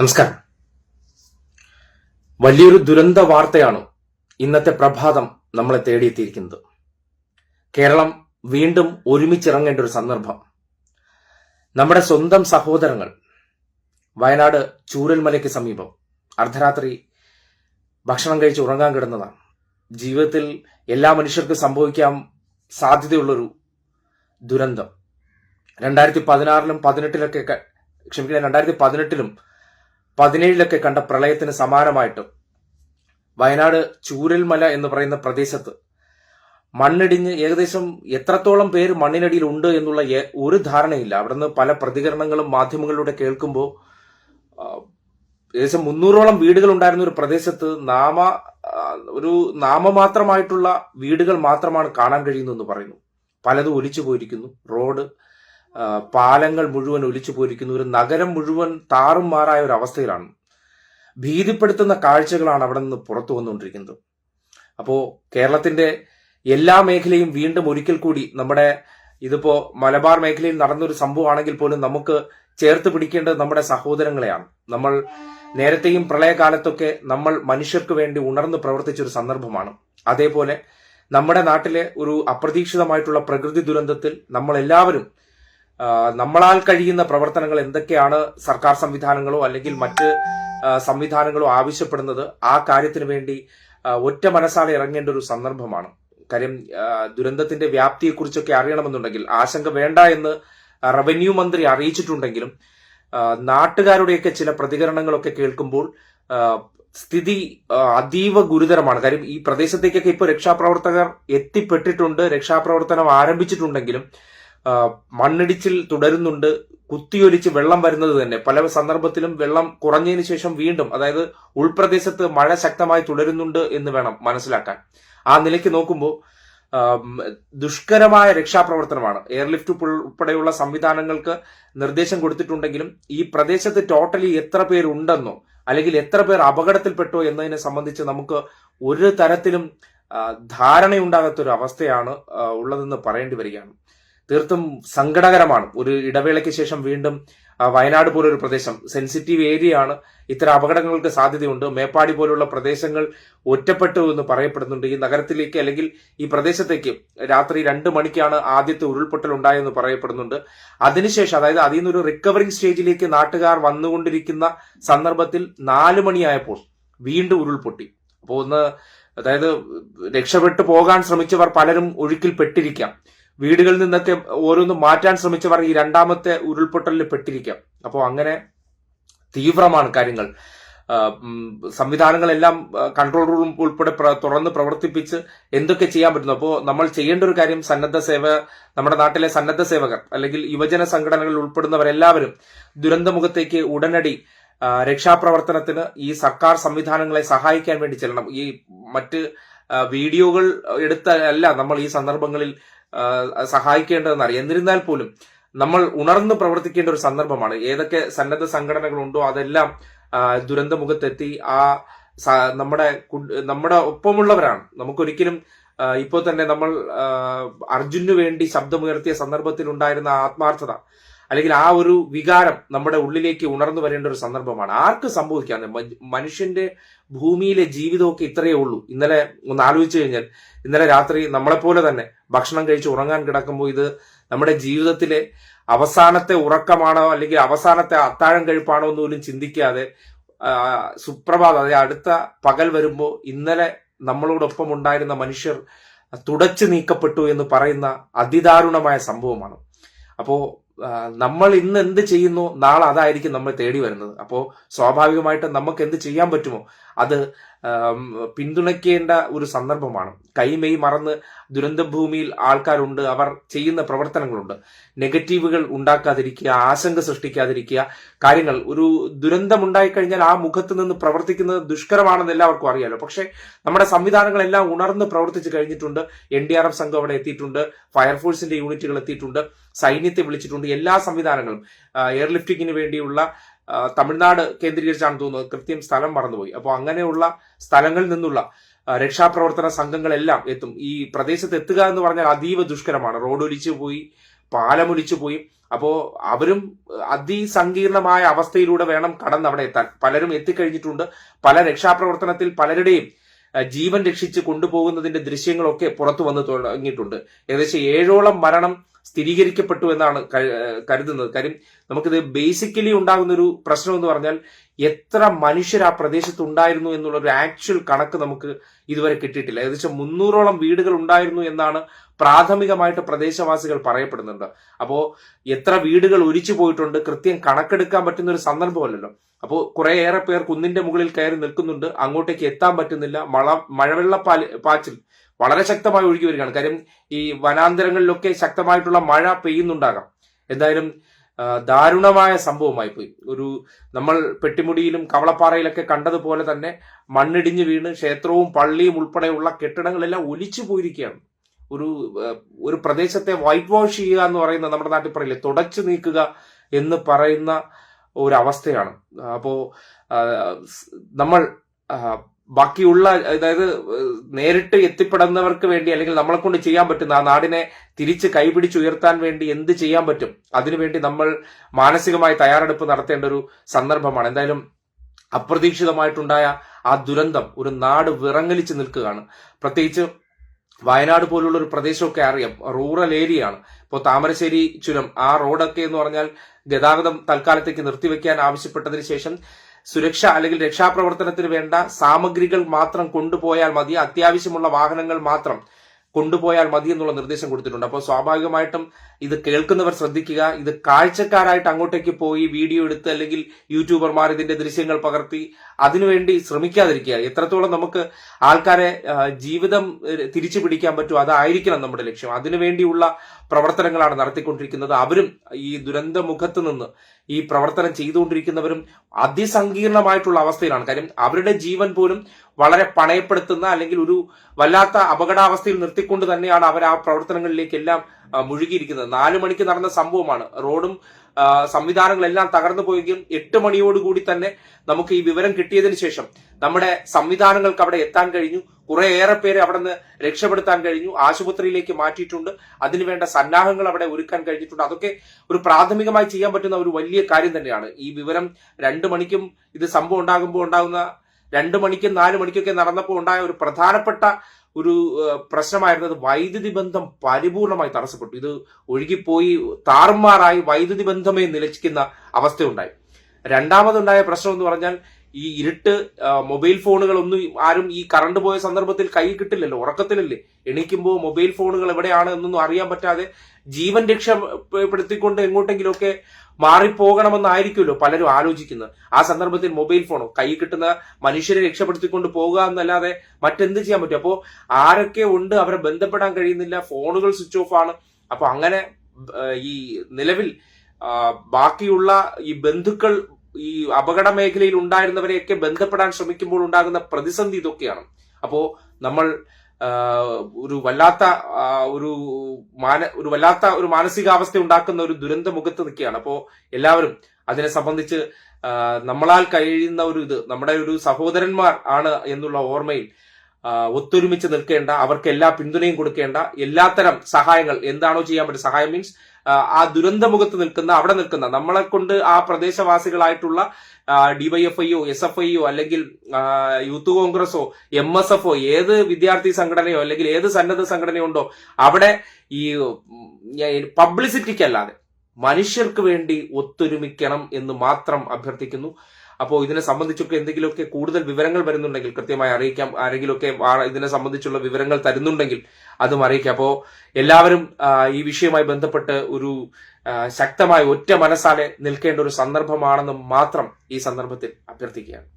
നമസ്കാരം. വലിയൊരു ദുരന്ത വാർത്തയാണ് ഇന്നത്തെ പ്രഭാതം നമ്മളെ തേടിയെത്തിയിരിക്കുന്നത്. കേരളം വീണ്ടും ഒരുമിച്ചിറങ്ങേണ്ട ഒരു സന്ദർഭം. നമ്മുടെ സ്വന്തം സഹോദരങ്ങൾ വയനാട് ചൂരൽമലയ്ക്ക് സമീപം അർദ്ധരാത്രി ഭക്ഷണം കഴിച്ച് ഉറങ്ങാൻ കിടന്നതാണ്. ജീവിതത്തിൽ എല്ലാ മനുഷ്യർക്കും സംഭവിക്കാൻ സാധ്യതയുള്ളൊരു ദുരന്തം. രണ്ടായിരത്തി പതിനാറിലും പതിനെട്ടിലൊക്കെ ക്ഷമിക്കണം രണ്ടായിരത്തി പതിനെട്ടിലും പതിനേഴിലൊക്കെ കണ്ട പ്രളയത്തിന് സമാനമായിട്ട് വയനാട് ചൂരൽമല എന്ന് പറയുന്ന പ്രദേശത്ത് മണ്ണിടിഞ്ഞ് ഏകദേശം എത്രത്തോളം പേര് മണ്ണിനടിയിൽ ഉണ്ട് എന്നുള്ള ഒരു ധാരണയില്ല. അവിടുന്ന് പല പ്രതികരണങ്ങളും മാധ്യമങ്ങളിലൂടെ കേൾക്കുമ്പോൾ ഏകദേശം മുന്നൂറോളം വീടുകൾ ഉണ്ടായിരുന്ന ഒരു പ്രദേശത്ത് നാമ ഒരു നാമമാത്രമായിട്ടുള്ള വീടുകൾ മാത്രമാണ് കാണാൻ കഴിയുന്നതെന്ന് പറയുന്നു. പലതും ഒലിച്ചു പോയിരിക്കുന്നു. റോഡ് പാലങ്ങൾ മുഴുവൻ ഒലിച്ചു പോയിരിക്കുന്നു ഒരു നഗരം മുഴുവൻ താറുമാറായ ഒരു അവസ്ഥയിലാണ്. ഭീതിപ്പെടുത്തുന്ന കാഴ്ചകളാണ് അവിടെ നിന്ന് പുറത്തു വന്നുകൊണ്ടിരിക്കുന്നത്. അപ്പോ കേരളത്തിന്റെ എല്ലാ മേഖലയും വീണ്ടും ഒരിക്കൽ കൂടി നമ്മുടെ ഇതിപ്പോ മലബാർ മേഖലയിൽ നടന്നൊരു സംഭവമാണെങ്കിൽ പോലും നമുക്ക് ചേർത്ത് പിടിക്കേണ്ടത് നമ്മുടെ സഹോദരങ്ങളെയാണ്. നമ്മൾ നേരത്തെയും പ്രളയകാലത്തൊക്കെ നമ്മൾ മനുഷ്യർക്ക് വേണ്ടി ഉണർന്ന് പ്രവർത്തിച്ച ഒരു സന്ദർഭമാണ്. അതേപോലെ നമ്മുടെ നാട്ടിലെ ഒരു അപ്രതീക്ഷിതമായിട്ടുള്ള പ്രകൃതി ദുരന്തത്തിൽ നമ്മൾ എല്ലാവരും നമ്മളാൽ കഴിയുന്ന പ്രവർത്തനങ്ങൾ എന്തൊക്കെയാണ് സർക്കാർ സംവിധാനങ്ങളോ അല്ലെങ്കിൽ മറ്റ് സംവിധാനങ്ങളോ ആവശ്യപ്പെടുന്നത് ആ കാര്യത്തിന് വേണ്ടി ഒറ്റ മനസ്സാലെ ഇറങ്ങേണ്ട ഒരു സന്ദർഭമാണ്. കാര്യം ദുരന്തത്തിന്റെ വ്യാപ്തിയെക്കുറിച്ചൊക്കെ അറിയണമെന്നുണ്ടെങ്കിൽ ആശങ്ക വേണ്ട എന്ന് റവന്യൂ മന്ത്രി അറിയിച്ചിട്ടുണ്ടെങ്കിലും നാട്ടുകാരുടെയൊക്കെ ചില പ്രതികരണങ്ങളൊക്കെ കേൾക്കുമ്പോൾ സ്ഥിതി അതീവ ഗുരുതരമാണ്. കാര്യം ഈ പ്രദേശത്തേക്കൊക്കെ ഇപ്പോൾ രക്ഷാപ്രവർത്തകർ എത്തിപ്പെട്ടിട്ടുണ്ട് രക്ഷാപ്രവർത്തനം ആരംഭിച്ചിട്ടുണ്ടെങ്കിലും മണ്ണിടിച്ചിൽ തുടരുന്നുണ്ട്. കുത്തിയൊലിച്ച് വെള്ളം വരുന്നത് തന്നെ. പല സന്ദർഭത്തിലും വെള്ളം കുറഞ്ഞതിന് ശേഷം വീണ്ടും അതായത് ഉൾപ്രദേശത്ത് മഴ ശക്തമായി തുടരുന്നുണ്ട് എന്ന് വേണം മനസ്സിലാക്കാൻ. ആ നിലയ്ക്ക് നോക്കുമ്പോൾ ദുഷ്കരമായ രക്ഷാപ്രവർത്തനമാണ്. എയർലിഫ്റ്റ് ഉൾപ്പെടെയുള്ള സംവിധാനങ്ങൾക്ക് നിർദ്ദേശം കൊടുത്തിട്ടുണ്ടെങ്കിലും ഈ പ്രദേശത്ത് ടോട്ടലി എത്ര പേരുണ്ടെന്നോ അല്ലെങ്കിൽ എത്ര പേർ അപകടത്തിൽപ്പെട്ടോ എന്നതിനെ സംബന്ധിച്ച് നമുക്ക് ഒരു തരത്തിലും ധാരണയുണ്ടാകാത്തൊരു അവസ്ഥയാണ് ഉള്ളതെന്ന് പറയേണ്ടി വരികയാണ്. തീർത്തും സങ്കടകരമാണ്. ഒരു ഇടവേളയ്ക്ക് ശേഷം വീണ്ടും വയനാട് പോലൊരു പ്രദേശം സെൻസിറ്റീവ് ഏരിയ ആണ്. ഇത്തരം അപകടങ്ങൾക്ക് സാധ്യതയുണ്ട്. മേപ്പാടി പോലുള്ള പ്രദേശങ്ങൾ ഒറ്റപ്പെട്ടു എന്ന് പറയപ്പെടുന്നുണ്ട്. ഈ നഗരത്തിലേക്ക് അല്ലെങ്കിൽ ഈ പ്രദേശത്തേക്ക് രാത്രി രണ്ട് മണിക്കാണ് ആദ്യത്തെ ഉരുൾപൊട്ടൽ ഉണ്ടായെന്ന് പറയപ്പെടുന്നുണ്ട്. അതിനുശേഷം അതായത് അതിൽ നിന്നൊരു റിക്കവറിംഗ് സ്റ്റേജിലേക്ക് നാട്ടുകാർ വന്നുകൊണ്ടിരിക്കുന്ന സന്ദർഭത്തിൽ നാല് മണിയായപ്പോൾ വീണ്ടും ഉരുൾപൊട്ടി. അപ്പോൾ ഒന്ന് അതായത് രക്ഷപ്പെട്ടു പോകാൻ ശ്രമിച്ചവർ പലരും ഒഴുക്കിൽ പെട്ടിരിക്കാം. വീടുകളിൽ നിന്നൊക്കെ ഓരോന്ന് മാറ്റാൻ ശ്രമിച്ചവർ ഈ രണ്ടാമത്തെ ഉരുൾപൊട്ടലിൽ പെട്ടിരിക്കാം. അപ്പോൾ അങ്ങനെ തീവ്രമാണ് കാര്യങ്ങൾ. സംവിധാനങ്ങളെല്ലാം കൺട്രോൾ റൂം ഉൾപ്പെടെ തുറന്ന് പ്രവർത്തിപ്പിച്ച് എന്തൊക്കെ ചെയ്യാൻ പറ്റുന്നു? അപ്പോൾ നമ്മൾ ചെയ്യേണ്ട ഒരു കാര്യം സന്നദ്ധ സേവ നമ്മുടെ നാട്ടിലെ സന്നദ്ധ സേവകർ അല്ലെങ്കിൽ യുവജന സംഘടനകളിൽ ഉൾപ്പെടുന്നവരെല്ലാവരും ദുരന്തമുഖത്തേക്ക് ഉടനടി രക്ഷാപ്രവർത്തനത്തിന് ഈ സർക്കാർ സംവിധാനങ്ങളെ സഹായിക്കാൻ വേണ്ടി ചെല്ലണം. ഈ മറ്റ് വീഡിയോകൾ എടുത്ത അല്ല നമ്മൾ ഈ സന്ദർഭങ്ങളിൽ ആ, സഹായിക്കേണ്ടതെന്ന് അറിയാം എന്നിരുന്നാൽ പോലും നമ്മൾ ഉണർന്ന് പ്രവർത്തിക്കേണ്ട ഒരു സന്ദർഭമാണ്. ഏതൊക്കെ സന്നദ്ധ സംഘടനകളുണ്ടോ അതെല്ലാം ദുരന്തമുഖത്തെത്തി ആ നമ്മുടെ നമ്മുടെ ഒപ്പമുള്ളവരാണ്. നമുക്കൊരിക്കലും ഇപ്പോ ഇപ്പോൾ തന്നെ നമ്മൾ അർജുനു വേണ്ടി ശബ്ദമുയർത്തിയ സന്ദർഭത്തിൽ ഉണ്ടായിരുന്ന ആത്മാർത്ഥത അല്ലെങ്കിൽ ആ ഒരു വികാരം നമ്മുടെ ഉള്ളിലേക്ക് ഉണർന്നു വരേണ്ട ഒരു സന്ദർഭമാണ്. ആർക്ക് സംഭവിക്കാന്ന്? മനുഷ്യന്റെ ഭൂമിയിലെ ജീവിതമൊക്കെ ഇത്രയേ ഉള്ളൂ. ഇന്നലെ ഒന്ന് ആലോചിച്ചു കഴിഞ്ഞാൽ ഇന്നലെ രാത്രി നമ്മളെപ്പോലെ തന്നെ ഭക്ഷണം കഴിച്ച് ഉറങ്ങാൻ കിടക്കുമ്പോൾ ഇത് നമ്മുടെ ജീവിതത്തിലെ അവസാനത്തെ ഉറക്കമാണോ അല്ലെങ്കിൽ അവസാനത്തെ അത്താഴം കഴിപ്പാണോ എന്ന് പോലും ചിന്തിക്കാതെ സുപ്രഭാതം അതായത് അടുത്ത പകൽ വരുമ്പോൾ ഇന്നലെ നമ്മളോടൊപ്പം ഉണ്ടായിരുന്ന മനുഷ്യർ തുടച്ചു നീക്കപ്പെട്ടു എന്ന് പറയുന്ന അതിദാരുണമായ സംഭവമാണ്. അപ്പോ ആ, നമ്മൾ ഇന്ന് എന്ത് ചെയ്യുന്നു? നാളെ അതായിരിക്കും നമ്മൾ തേടി വരുന്നത്. അപ്പോൾ സ്വാഭാവികമായിട്ട് നമുക്ക് എന്ത് ചെയ്യാൻ പറ്റുമോ? അത് പിന്തുണയ്ക്കേണ്ട ഒരു സന്ദർഭമാണ്. കൈമെയ് മറന്ന് ദുരന്തഭൂമിയിൽ ആൾക്കാരുണ്ട്. അവർ ചെയ്യുന്ന പ്രവർത്തനങ്ങളുണ്ട്. നെഗറ്റീവുകൾ ഉണ്ടാക്കാതിരിക്കുക ആശങ്ക സൃഷ്ടിക്കാതിരിക്കുക കാര്യങ്ങൾ. ഒരു ദുരന്തം ഉണ്ടായിക്കഴിഞ്ഞാൽ ആ മുഖത്ത് നിന്ന് പ്രവർത്തിക്കുന്നത് ദുഷ്കരമാണെന്ന് എല്ലാവർക്കും അറിയാലോ. പക്ഷേ നമ്മുടെ സംവിധാനങ്ങളെല്ലാം ഉണർന്ന് പ്രവർത്തിച്ചു കഴിഞ്ഞിട്ടുണ്ട്. എൻ ഡി ആർ എഫ് സംഘം അവിടെ എത്തിയിട്ടുണ്ട്. ഫയർഫോഴ്സിന്റെ യൂണിറ്റുകൾ എത്തിയിട്ടുണ്ട്. സൈന്യത്തെ വിളിച്ചിട്ടുണ്ട് എല്ലാ സംവിധാനങ്ങളും. എയർ എയർലിഫ്റ്റിങ്ങിന് വേണ്ടിയുള്ള തമിഴ്നാട് കേന്ദ്രീകരിച്ചാണ് തോന്നുന്നത് കൃത്യം സ്ഥലം മറന്നുപോയി. അപ്പോൾ അങ്ങനെയുള്ള സ്ഥലങ്ങളിൽ നിന്നുള്ള രക്ഷാപ്രവർത്തന സംഘങ്ങളെല്ലാം എത്തും. ഈ പ്രദേശത്ത് എത്തുക എന്ന് പറഞ്ഞാൽ അതീവ ദുഷ്കരമാണ്. റോഡ് ഒലിച്ചു പോയി പാലമൊലിച്ചു പോയി. അപ്പോൾ അവരും അതിസങ്കീർണമായ അവസ്ഥയിലൂടെ വേണം കടന്ന് അവിടെ എത്താൻ. പലരും എത്തിക്കഴിഞ്ഞിട്ടുണ്ട്. പല രക്ഷാപ്രവർത്തനത്തിൽ പലരുടെയും ജീവൻ രക്ഷിച്ച് കൊണ്ടുപോകുന്നതിന്റെ ദൃശ്യങ്ങളൊക്കെ പുറത്തു വന്ന് തുടങ്ങിയിട്ടുണ്ട്. ഏകദേശം ഏഴോളം മരണം സ്ഥിരീകരിക്കപ്പെട്ടു എന്നാണ് കരുതുന്നത്. കാര്യം നമുക്കിത് ബേസിക്കലി ഉണ്ടാകുന്ന ഒരു പ്രശ്നം എന്ന് പറഞ്ഞാൽ എത്ര മനുഷ്യർ ആ പ്രദേശത്ത് ഉണ്ടായിരുന്നു എന്നുള്ള ഒരു ആക്ച്വൽ കണക്ക് നമുക്ക് ഇതുവരെ കിട്ടിയിട്ടില്ല. ഏകദേശം മുന്നൂറോളം വീടുകൾ ഉണ്ടായിരുന്നു എന്നാണ് പ്രാഥമികമായിട്ട് പ്രദേശവാസികൾ പറയപ്പെടുന്നുണ്ട്. അപ്പോ എത്ര വീടുകൾ ഒലിച്ചു പോയിട്ടുണ്ട് കൃത്യം കണക്കെടുക്കാൻ പറ്റുന്ന ഒരു സന്ദർഭമല്ലല്ലോ. അപ്പോൾ കുറേയേറെ പേർ കുന്നിന്റെ മുകളിൽ കയറി നിൽക്കുന്നുണ്ട്. അങ്ങോട്ടേക്ക് എത്താൻ പറ്റുന്നില്ല. മഴ മഴവെള്ള പാച്ചിൽ വളരെ ശക്തമായി ഒഴുകി വരികയാണ്. കാര്യം ഈ വനാന്തരങ്ങളിലൊക്കെ ശക്തമായിട്ടുള്ള മഴ പെയ്യുന്നുണ്ടാകാം. എന്തായാലും ദാരുണമായ സംഭവമായി പോയി. ഒരു നമ്മൾ പെട്ടിമുടിയിലും കവളപ്പാറയിലൊക്കെ കണ്ടതുപോലെ തന്നെ മണ്ണിടിഞ്ഞ് വീണ് ക്ഷേത്രവും പള്ളിയും ഉൾപ്പെടെയുള്ള കെട്ടിടങ്ങളെല്ലാം ഒലിച്ചു പോയിരിക്കുകയാണ്. ഒരു ഒരു പ്രദേശത്തെ വൈറ്റ് വാഷ് ചെയ്യുക എന്ന് പറയുന്ന നമ്മുടെ നാട്ടിൽ പറയില്ലേ? തുടച്ചു നീക്കുക എന്ന് പറയുന്ന ഒരു അവസ്ഥയാണ് അപ്പോ നമ്മൾ ബാക്കിയുള്ള അതായത് നേരിട്ട് എത്തിപ്പെടുന്നവർക്ക് വേണ്ടി അല്ലെങ്കിൽ നമ്മളെ കൊണ്ട് ചെയ്യാൻ പറ്റുന്ന ആ നാടിനെ തിരിച്ച് കൈപിടിച്ചുയർത്താൻ വേണ്ടി എന്ത് ചെയ്യാൻ പറ്റും? അതിനുവേണ്ടി നമ്മൾ മാനസികമായി തയ്യാറെടുപ്പ് നടത്തേണ്ട ഒരു സന്ദർഭമാണ്. എന്തായാലും അപ്രതീക്ഷിതമായിട്ടുണ്ടായ ആ ദുരന്തം ഒരു നാട് വിറങ്ങലിച്ച് നിൽക്കുകയാണ്. പ്രത്യേകിച്ച് വയനാട് പോലുള്ള ഒരു പ്രദേശമൊക്കെ അറിയാം. റൂറൽ ഏരിയ ആണ് ഇപ്പോൾ താമരശ്ശേരി ചുരം ആ റോഡൊക്കെ എന്ന് പറഞ്ഞാൽ ഗതാഗതം തൽക്കാലത്തേക്ക് നിർത്തിവെക്കാൻ ആവശ്യപ്പെട്ടതിന് ശേഷം സുരക്ഷ അല്ലെങ്കിൽ രക്ഷാപ്രവർത്തനത്തിന് വേണ്ട സാമഗ്രികൾ മാത്രം കൊണ്ടുപോയാൽ മതി. അത്യാവശ്യമുള്ള വാഹനങ്ങൾ മാത്രം. കൊണ്ടുപോയാൽ മതി എന്നുള്ള നിർദ്ദേശം കൊടുത്തിട്ടുണ്ട്. അപ്പോൾ സ്വാഭാവികമായിട്ടും ഇത് കേൾക്കുന്നവർ ശ്രദ്ധിക്കുക. ഇത് കാഴ്ചക്കാരായിട്ട് അങ്ങോട്ടേക്ക് പോയി വീഡിയോ എടുത്ത് അല്ലെങ്കിൽ യൂട്യൂബർമാർ ഇതിന്റെ ദൃശ്യങ്ങൾ പകർത്തി അതിനുവേണ്ടി ശ്രമിക്കാതിരിക്കുക. എത്രത്തോളം നമുക്ക് ആൾക്കാരെ ജീവിതം തിരിച്ചു പിടിക്കാൻ പറ്റും അതായിരിക്കണം നമ്മുടെ ലക്ഷ്യം. അതിനുവേണ്ടിയുള്ള പ്രവർത്തനങ്ങളാണ് നടത്തിക്കൊണ്ടിരിക്കുന്നത്. അവരും ഈ ദുരന്ത മുഖത്ത് നിന്ന് ഈ പ്രവർത്തനം ചെയ്തുകൊണ്ടിരിക്കുന്നവരും അതിസങ്കീർണമായിട്ടുള്ള അവസ്ഥയിലാണ്. കാര്യം അവരുടെ ജീവൻ പോലും വളരെ പണയപ്പെടുത്തുന്ന അല്ലെങ്കിൽ ഒരു വല്ലാത്ത അപകടാവസ്ഥയിൽ നിർത്തിക്കൊണ്ട് തന്നെയാണ് അവർ ആ പ്രവർത്തനങ്ങളിലേക്കെല്ലാം മുഴുകിയിരിക്കുന്നത്. നാലു മണിക്ക് നടന്ന സംഭവമാണ്. റോഡും സംവിധാനങ്ങളെല്ലാം തകർന്നു പോയെങ്കിലും എട്ട് മണിയോടുകൂടി തന്നെ നമുക്ക് ഈ വിവരം കിട്ടിയതിനു ശേഷം നമ്മുടെ സംവിധാനങ്ങൾക്ക് അവിടെ എത്താൻ കഴിഞ്ഞു. കുറെ ഏറെ പേരെ അവിടെ നിന്ന് രക്ഷപ്പെടുത്താൻ കഴിഞ്ഞു. ആശുപത്രിയിലേക്ക് മാറ്റിയിട്ടുണ്ട്. അതിനുവേണ്ട സന്നാഹങ്ങൾ അവിടെ ഒരുക്കാൻ കഴിഞ്ഞിട്ടുണ്ട്. അതൊക്കെ ഒരു പ്രാഥമികമായി ചെയ്യാൻ പറ്റുന്ന ഒരു വലിയ കാര്യം തന്നെയാണ്. ഈ വിവരം രണ്ടു മണിക്കും ഇത് സംഭവം ഉണ്ടാകുമ്പോൾ ഉണ്ടാകുന്ന രണ്ടു മണിക്കും നാലു മണിക്കൊക്കെ നടന്നപ്പോൾ ഉണ്ടായ ഒരു പ്രധാനപ്പെട്ട ഒരു പ്രശ്നമായിരുന്നത് വൈദ്യുതി ബന്ധം പരിപൂർണമായി തടസ്സപ്പെട്ടു. ഇത് ഒഴുകിപ്പോയി താറുമാറായി വൈദ്യുതി ബന്ധമേ നിലച്ചിക്കുന്ന അവസ്ഥയുണ്ടായി. രണ്ടാമതുണ്ടായ പ്രശ്നം എന്ന് പറഞ്ഞാൽ ഈ ഇരുട്ട് മൊബൈൽ ഫോണുകളൊന്നും ആരും ഈ കറണ്ട് പോയ സന്ദർഭത്തിൽ കൈ കിട്ടില്ലല്ലോ ഉറക്കത്തിലല്ലേ? എണീക്കുമ്പോൾ മൊബൈൽ ഫോണുകൾ എവിടെയാണ് എന്നൊന്നും അറിയാൻ പറ്റാതെ ജീവൻ രക്ഷപ്പെടുത്തിക്കൊണ്ട് എങ്ങോട്ടെങ്കിലുമൊക്കെ മാറിപ്പോകണമെന്നായിരിക്കുമല്ലോ പലരും ആലോചിക്കുന്നത്. ആ സന്ദർഭത്തിൽ മൊബൈൽ ഫോണോ കൈ കിട്ടുന്ന മനുഷ്യരെ രക്ഷപ്പെടുത്തിക്കൊണ്ട് പോകുക എന്നല്ലാതെ മറ്റെന്ത് ചെയ്യാൻ പറ്റും? അപ്പോൾ ആരൊക്കെ ഉണ്ട് അവരെ ബന്ധപ്പെടാൻ കഴിയുന്നില്ല ഫോണുകൾ സ്വിച്ച് ഓഫ് ആണ്. അപ്പൊ അങ്ങനെ ഈ നിലവിൽ ബാക്കിയുള്ള ഈ ബന്ധുക്കൾ ഈ അപകട മേഖലയിൽ ഉണ്ടായിരുന്നവരെയൊക്കെ ബന്ധപ്പെടാൻ ശ്രമിക്കുമ്പോൾ ഉണ്ടാകുന്ന പ്രതിസന്ധി ഇതൊക്കെയാണ്. അപ്പോ നമ്മൾ ഒരു വല്ലാത്ത ഒരു മാന ഒരു വല്ലാത്ത ഒരു മാനസികാവസ്ഥ ഉണ്ടാക്കുന്ന ഒരു ദുരന്ത മുഖത്ത് നിൽക്കുകയാണ്. അപ്പോ എല്ലാവരും അതിനെ സംബന്ധിച്ച് നമ്മളാൽ കഴിയുന്ന ഒരു ഇത് നമ്മുടെ ഒരു സഹോദരന്മാർ ആണ് എന്നുള്ള ഓർമ്മയിൽ ഒത്തൊരുമിച്ച് നിൽക്കേണ്ട അവർക്ക് എല്ലാ പിന്തുണയും കൊടുക്കേണ്ട എല്ലാത്തരം സഹായങ്ങൾ എന്താണോ ചെയ്യാൻ പറ്റും സഹായം മീൻസ് ആ ദുരന്തമുഖത്ത് നിൽക്കുന്ന അവിടെ നിൽക്കുന്ന നമ്മളെ കൊണ്ട് ആ പ്രദേശവാസികളായിട്ടുള്ള ഡിവൈഎഫ്ഐയോ എസ് എഫ് ഐയോ അല്ലെങ്കിൽ യൂത്ത് കോൺഗ്രസോ എം എസ് എഫോ ഏത് വിദ്യാർത്ഥി സംഘടനയോ അല്ലെങ്കിൽ ഏത് സന്നദ്ധ സംഘടനയോ ഉണ്ടോ അവിടെ ഈ പബ്ലിസിറ്റിക്കല്ലാതെ മനുഷ്യർക്ക് വേണ്ടി ഒത്തൊരുമിക്കണം എന്ന് മാത്രം അഭ്യർത്ഥിക്കുന്നു. അപ്പോൾ ഇതിനെ സംബന്ധിച്ചൊക്കെ എന്തെങ്കിലുമൊക്കെ കൂടുതൽ വിവരങ്ങൾ വരുന്നുണ്ടെങ്കിൽ കൃത്യമായി അറിയിക്കാം. ആരെങ്കിലുമൊക്കെ ഇതിനെ സംബന്ധിച്ചുള്ള വിവരങ്ങൾ തരുന്നുണ്ടെങ്കിൽ അതും അറിയിക്കാം. അപ്പോൾ എല്ലാവരും ഈ വിഷയവുമായി ബന്ധപ്പെട്ട് ഒരു ശക്തമായ ഒറ്റ മനസ്സാലെ നിൽക്കേണ്ട ഒരു സന്ദർഭമാണെന്ന് മാത്രം ഈ സന്ദർഭത്തിൽ അഭ്യർത്ഥിക്കുകയാണ്.